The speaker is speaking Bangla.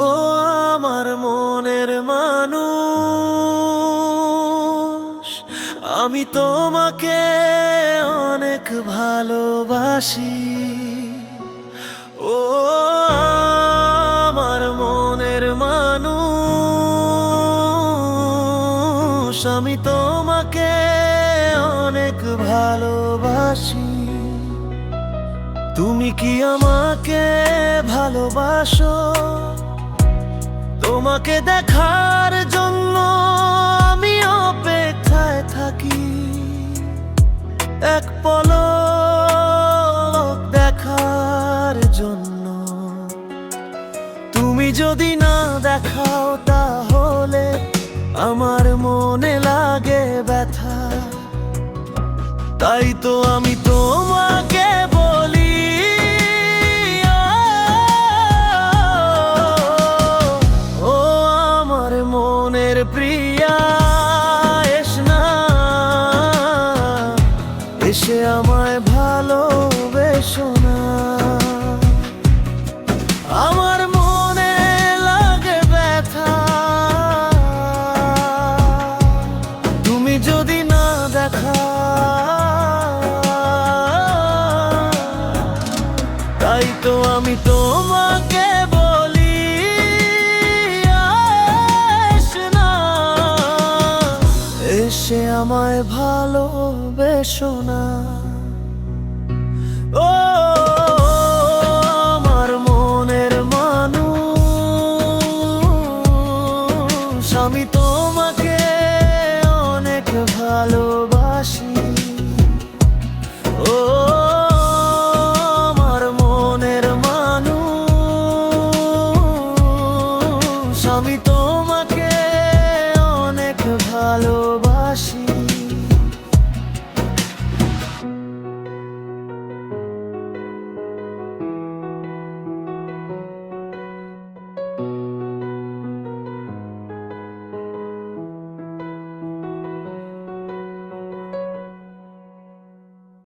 ও আমার মনের আমি তোমাকে অনেক ভালোবাসি। ও আমার মনের মানুষ আমি তোমাকে অনেক ভালোবাসি। তুমি কি আমাকে ভালোবাসো? তোমাকে দেখার জন্য আমি অপেক্ষায় থাকি। এক পলক দেখার জন্য। তুমি যদি না দেখাও তাহলে আমার মনে লাগে ব্যথা। তাই তো আমি তোমাকে বলি ও আমার মনের প্রিয়া এস না। এসে আমায় ভালোবেসো। আমি তোমাকে বলি না। এসে আমায় ভালোবেসো না।